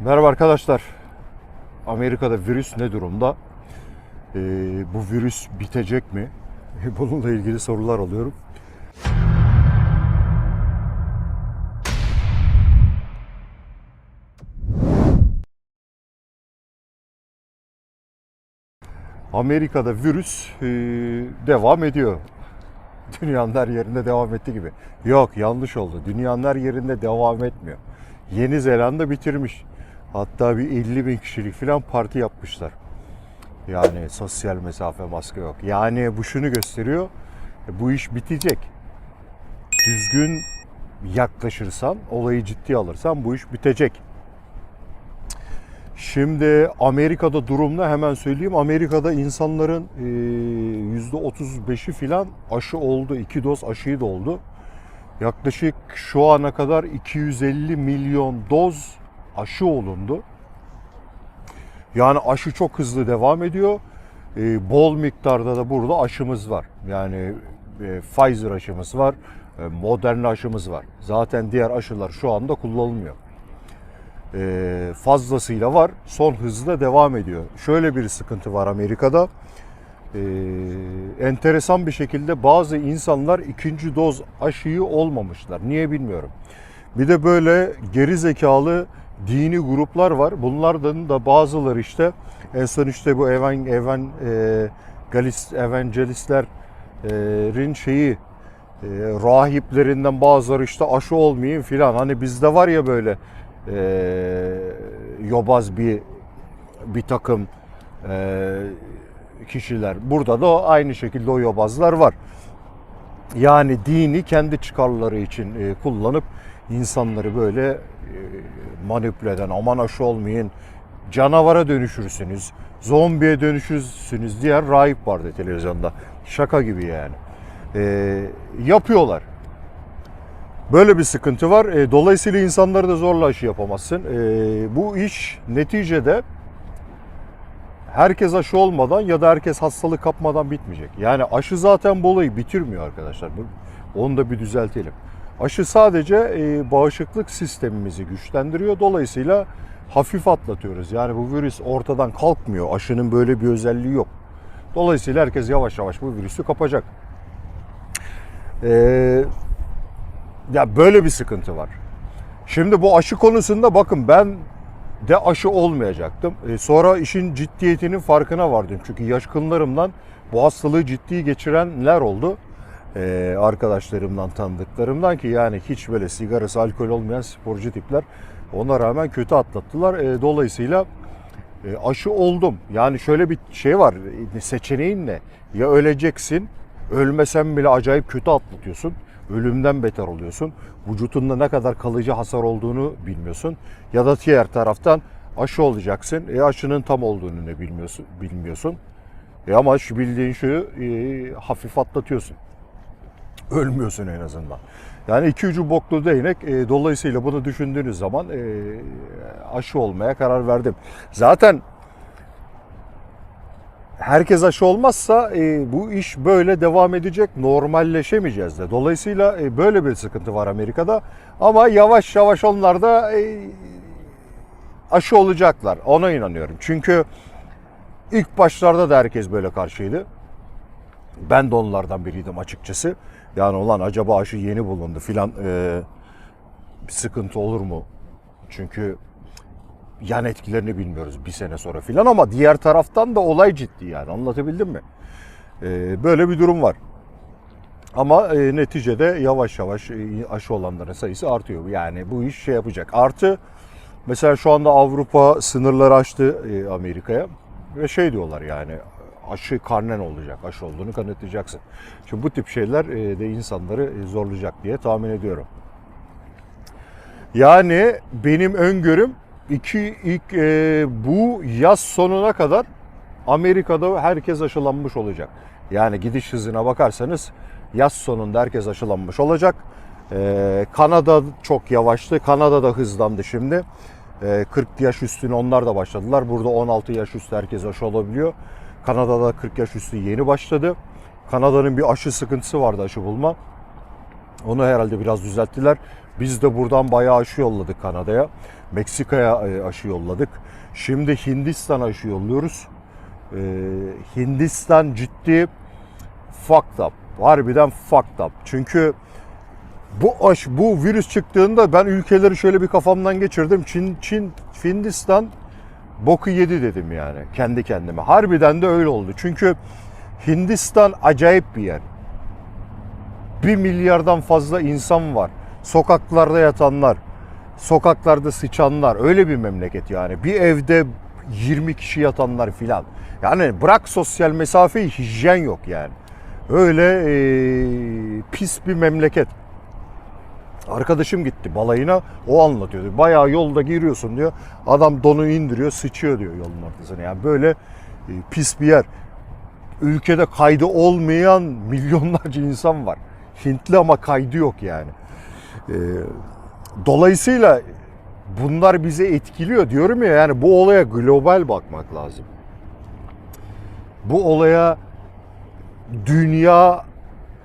Merhaba arkadaşlar. Amerika'da virüs ne durumda? Ee, bu virüs bitecek mi? Bununla ilgili sorular alıyorum. Amerika'da virüs e, devam ediyor. Dünyanın her yerinde devam ettiği gibi. Yok yanlış oldu. Dünyanın her yerinde devam etmiyor. Yeni Zelanda bitirmiş. Hatta bir 50 bin kişilik falan parti yapmışlar. Yani sosyal mesafe maske yok. Yani bu şunu gösteriyor. e, Bu iş bitecek. Düzgün yaklaşırsan, olayı ciddiye alırsan bu iş bitecek. Şimdi Amerika'da durum ne hemen söyleyeyim. Amerika'da insanların e, %35'i filan aşı oldu. iki doz aşıyı da oldu. Yaklaşık şu ana kadar 250 milyon doz aşı olundu. Yani aşı çok hızlı devam ediyor. E, bol miktarda da burada aşımız var. Yani e, Pfizer aşımız var, e, Moderna aşımız var. Zaten diğer aşılar şu anda kullanılmıyor. E, fazlasıyla var. Son hızla devam ediyor. Şöyle bir sıkıntı var Amerika'da. E, enteresan bir şekilde bazı insanlar ikinci doz aşıyı olmamışlar. Niye bilmiyorum. Bir de böyle geri zekalı dini gruplar var. Bunlardan da bazıları işte en son işte bu evan evan e, galis evangelistlerin şeyi e, rahiplerinden bazıları işte aşı olmayayım filan. Hani bizde var ya böyle e, yobaz bir bir takım e, kişiler. Burada da aynı şekilde o yobazlar var. Yani dini kendi çıkarları için e, kullanıp insanları böyle e, manipüle eden aman aşı olmayın canavara dönüşürsünüz zombiye dönüşürsünüz diyen rahip vardı televizyonda şaka gibi yani E, yapıyorlar böyle bir sıkıntı var E, dolayısıyla insanları da zorla aşı yapamazsın E, bu iş neticede herkes aşı olmadan ya da herkes hastalık kapmadan bitmeyecek. Yani aşı zaten bu olayı bitirmiyor arkadaşlar. Onu da bir düzeltelim. Aşı sadece e, bağışıklık sistemimizi güçlendiriyor. Dolayısıyla hafif atlatıyoruz. Yani bu virüs ortadan kalkmıyor. Aşının böyle bir özelliği yok. Dolayısıyla herkes yavaş yavaş bu virüsü kapacak. Ee, ya böyle bir sıkıntı var. Şimdi bu aşı konusunda bakın ben de aşı olmayacaktım. E, sonra işin ciddiyetinin farkına vardım. Çünkü yakınlarımdan bu hastalığı ciddi geçirenler oldu. E, arkadaşlarımdan, tanıdıklarımdan ki yani hiç böyle sigarası, alkol olmayan sporcu tipler. Ona rağmen kötü atlattılar. E, dolayısıyla e, aşı oldum. Yani şöyle bir şey var. e, Seçeneğin ne? Ya öleceksin, ölmesen bile acayip kötü atlatıyorsun. Ölümden beter oluyorsun. Vücutunda ne kadar kalıcı hasar olduğunu bilmiyorsun. Ya da diğer taraftan aşı olacaksın. E aşının tam olduğunu ne bilmiyorsun. bilmiyorsun. E ama şu bildiğin şu e, hafif atlatıyorsun. Ölmüyorsun en azından. Yani iki ucu boklu değnek. E, dolayısıyla bunu düşündüğünüz zaman e, aşı olmaya karar verdim. Zaten herkes aşı olmazsa e, bu iş böyle devam edecek. Normalleşemeyeceğiz de. Dolayısıyla e, böyle bir sıkıntı var Amerika'da. Ama yavaş yavaş onlar da e, aşı olacaklar. Ona inanıyorum. Çünkü ilk başlarda da herkes böyle karşıydı. Ben de onlardan biriydim açıkçası. Yani olan acaba aşı yeni bulundu filan e, bir sıkıntı olur mu? Çünkü yan etkilerini bilmiyoruz bir sene sonra filan ama diğer taraftan da olay ciddi yani anlatabildim mi? E, böyle bir durum var. Ama e, neticede yavaş yavaş e, aşı olanların sayısı artıyor. Yani bu iş şey yapacak. Artı mesela şu anda Avrupa sınırları açtı e, Amerika'ya ve şey diyorlar yani aşı karnen olacak, aşı olduğunu kanıtlayacaksın. Şimdi bu tip şeyler e, de insanları e, zorlayacak diye tahmin ediyorum. Yani benim öngörüm iki ilk e, bu yaz sonuna kadar Amerika'da herkes aşılanmış olacak. Yani gidiş hızına bakarsanız yaz sonunda herkes aşılanmış olacak. E, Kanada çok yavaştı. Kanada da hızlandı şimdi. E, 40 yaş üstüne onlar da başladılar. Burada 16 yaş üstü herkes aşı olabiliyor. Kanada'da 40 yaş üstü yeni başladı. Kanada'nın bir aşı sıkıntısı vardı aşı bulma. Onu herhalde biraz düzelttiler. Biz de buradan bayağı aşı yolladık Kanada'ya. Meksika'ya e, aşı yolladık. Şimdi Hindistan aşı yolluyoruz. Ee, Hindistan ciddi fucked up. Harbiden fucked up. Çünkü bu aş, bu virüs çıktığında ben ülkeleri şöyle bir kafamdan geçirdim. Çin, Çin, Hindistan boku yedi dedim yani kendi kendime. Harbiden de öyle oldu. Çünkü Hindistan acayip bir yer. Bir milyardan fazla insan var. Sokaklarda yatanlar, sokaklarda sıçanlar. Öyle bir memleket yani. Bir evde 20 kişi yatanlar filan. Yani bırak sosyal mesafeyi hijyen yok yani. Öyle eee, pis bir memleket. Arkadaşım gitti balayına o anlatıyordu. Bayağı yolda giriyorsun diyor. Adam donu indiriyor sıçıyor diyor yolun ortasına. Yani böyle e, pis bir yer. Ülkede kaydı olmayan milyonlarca insan var. Hintli ama kaydı yok yani. E, dolayısıyla bunlar bizi etkiliyor diyorum ya yani bu olaya global bakmak lazım. Bu olaya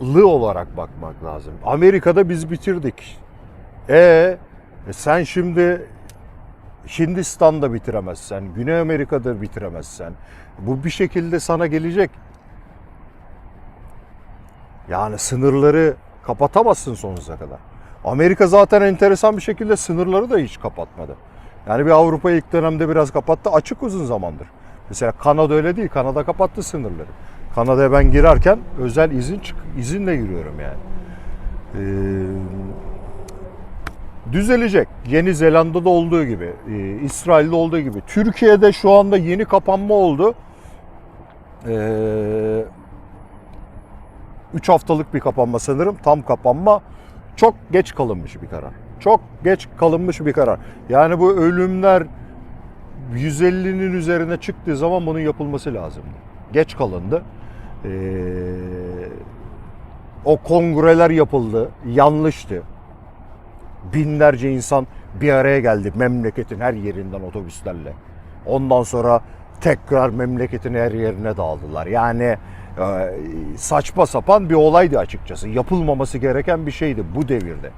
dünyalı olarak bakmak lazım. Amerika'da biz bitirdik. E, e sen şimdi Hindistan'da bitiremezsen, Güney Amerika'da bitiremezsen bu bir şekilde sana gelecek. Yani sınırları kapatamazsın sonsuza kadar. Amerika zaten enteresan bir şekilde sınırları da hiç kapatmadı. Yani bir Avrupa ilk dönemde biraz kapattı. Açık uzun zamandır. Mesela Kanada öyle değil. Kanada kapattı sınırları. Kanada'ya ben girerken özel izin çık izinle giriyorum yani. Ee, düzelecek. Yeni Zelanda'da olduğu gibi, e, İsrail'de olduğu gibi. Türkiye'de şu anda yeni kapanma oldu. Ee, 3 haftalık bir kapanma sanırım. Tam kapanma. Çok geç kalınmış bir karar. Çok geç kalınmış bir karar. Yani bu ölümler 150'nin üzerine çıktığı zaman bunun yapılması lazımdı. Geç kalındı. Ee, o kongreler yapıldı. Yanlıştı. Binlerce insan bir araya geldi memleketin her yerinden otobüslerle. Ondan sonra tekrar memleketin her yerine dağıldılar. Yani e, saçma sapan bir olaydı açıkçası. Yapılmaması gereken bir şeydi bu devirde.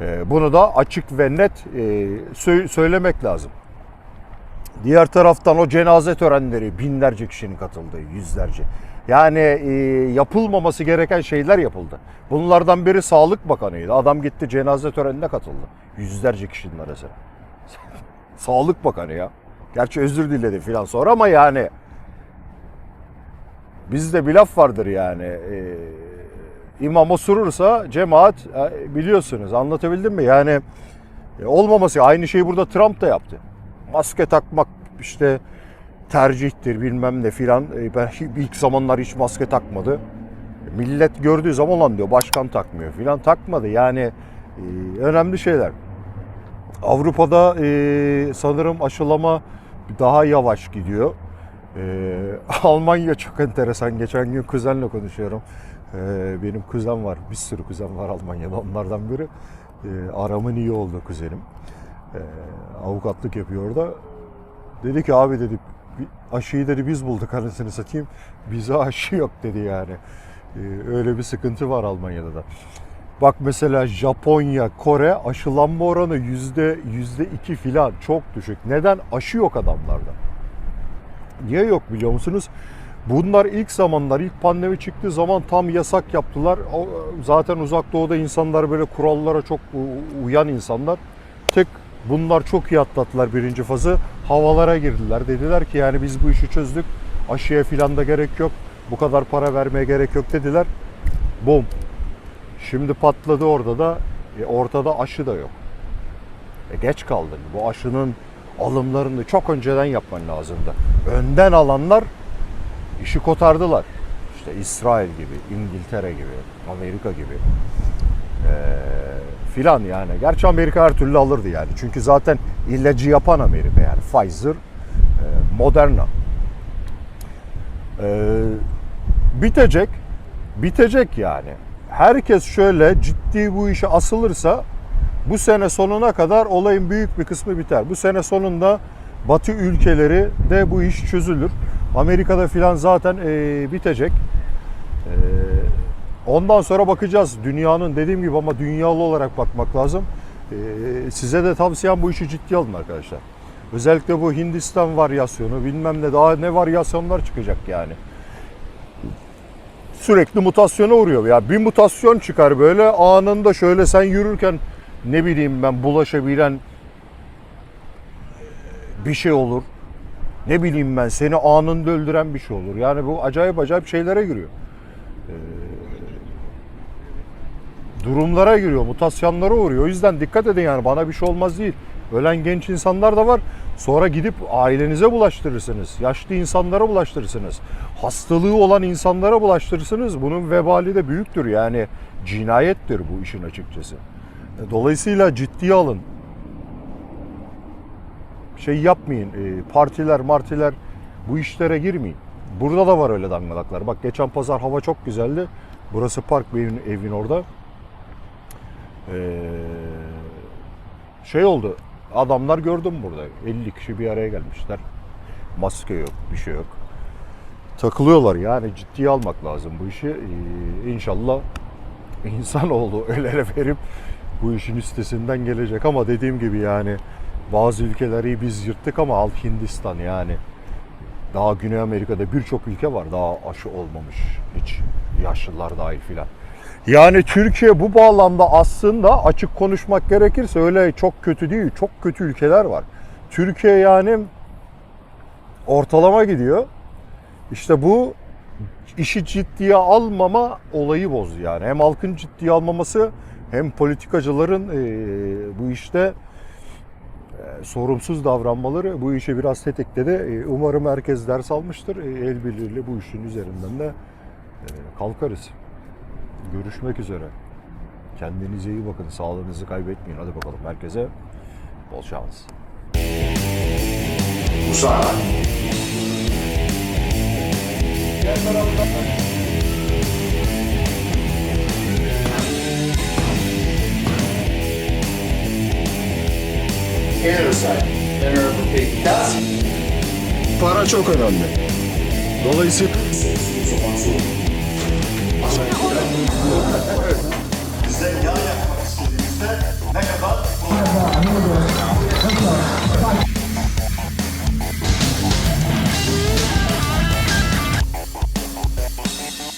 E, bunu da açık ve net e, sö- söylemek lazım. Diğer taraftan o cenaze törenleri binlerce kişinin katıldığı, yüzlerce. Yani e, yapılmaması gereken şeyler yapıldı. Bunlardan biri Sağlık Bakanı'ydı. Adam gitti cenaze törenine katıldı. Yüzlerce kişinin arasına. Sağlık Bakanı ya. Gerçi özür diledi filan sonra ama yani bizde bir laf vardır yani. E, imam osurursa cemaat e, biliyorsunuz anlatabildim mi? Yani e, olmaması aynı şeyi burada Trump da yaptı. Maske takmak işte tercihtir bilmem ne filan. E, ben ilk zamanlar hiç maske takmadı. Millet gördüğü zaman lan diyor başkan takmıyor filan takmadı. Yani e, önemli şeyler. Avrupa'da e, sanırım aşılama daha yavaş gidiyor. Almanya çok enteresan. Geçen gün kuzenle konuşuyorum. Benim kuzen var. Bir sürü kuzen var Almanya'da. Onlardan biri. Aramın iyi oldu kuzenim. E, avukatlık yapıyor orada. Dedi ki abi dedi "bir aşıyı dedi biz bulduk anasını satayım. Bize aşı yok dedi yani. E, öyle bir sıkıntı var Almanya'da da. Bak mesela Japonya, Kore aşılanma oranı yüzde yüzde iki filan çok düşük. Neden? Aşı yok adamlarda. Niye yok biliyor musunuz? Bunlar ilk zamanlar, ilk pandemi çıktığı zaman tam yasak yaptılar. Zaten uzak doğuda insanlar böyle kurallara çok uyan insanlar. Tek bunlar çok iyi atlattılar birinci fazı. Havalara girdiler. Dediler ki yani biz bu işi çözdük. Aşıya filan da gerek yok. Bu kadar para vermeye gerek yok dediler. Bom. Şimdi patladı orada da. E, ortada aşı da yok. E, geç kaldın. Bu aşının alımlarını çok önceden yapman lazımdı. Önden alanlar işi kotardılar. İşte İsrail gibi, İngiltere gibi, Amerika gibi. E, filan yani. Gerçi Amerika her türlü alırdı yani. Çünkü zaten ilacı yapan Amerika yani. Pfizer, e, Moderna. E, bitecek. Bitecek yani. Herkes şöyle ciddi bu işe asılırsa bu sene sonuna kadar olayın büyük bir kısmı biter. Bu sene sonunda Batı ülkeleri de bu iş çözülür. Amerika'da filan zaten e, bitecek. Ondan sonra bakacağız. Dünyanın dediğim gibi ama dünyalı olarak bakmak lazım. Ee, size de tavsiyem bu işi ciddiye alın arkadaşlar. Özellikle bu Hindistan varyasyonu bilmem ne daha ne varyasyonlar çıkacak yani. Sürekli mutasyona uğruyor. Ya bir mutasyon çıkar böyle anında şöyle sen yürürken ne bileyim ben bulaşabilen bir şey olur. Ne bileyim ben seni anında öldüren bir şey olur. Yani bu acayip acayip şeylere giriyor. Durumlara giriyor, mutasyonlara uğruyor. O yüzden dikkat edin yani bana bir şey olmaz değil. Ölen genç insanlar da var. Sonra gidip ailenize bulaştırırsınız. Yaşlı insanlara bulaştırırsınız. Hastalığı olan insanlara bulaştırırsınız. Bunun vebali de büyüktür. Yani cinayettir bu işin açıkçası. Dolayısıyla ciddiye alın. Şey yapmayın. e, Partiler, martiler bu işlere girmeyin. Burada da var öyle dangalaklar. Bak geçen pazar hava çok güzeldi. Burası Park Bey'in evin orada. Ee, şey oldu. Adamlar gördüm burada. 50 kişi bir araya gelmişler. Maske yok, bir şey yok. Takılıyorlar yani ciddiye almak lazım bu işi. Ee, inşallah insanoğlu el ele verip bu işin üstesinden gelecek ama dediğim gibi yani bazı ülkeleri biz yırttık ama al Hindistan yani daha Güney Amerika'da birçok ülke var daha aşı olmamış hiç yaşlılar dahil filan. Yani Türkiye bu bağlamda aslında açık konuşmak gerekirse öyle çok kötü değil. Çok kötü ülkeler var. Türkiye yani ortalama gidiyor. İşte bu işi ciddiye almama olayı bozdu yani. Hem halkın ciddiye almaması hem politikacıların eee, bu işte sorumsuz davranmaları bu işi biraz tetikledi. Umarım herkes ders almıştır. Eee, el birliğiyle bu işin üzerinden de kalkarız. Görüşmek üzere. Kendinize iyi bakın. Sağlığınızı kaybetmeyin. Hadi bakalım herkese bol şans. Uzak. Repeat. Kas. Para çok önemli. Dolayısıyla Yeah.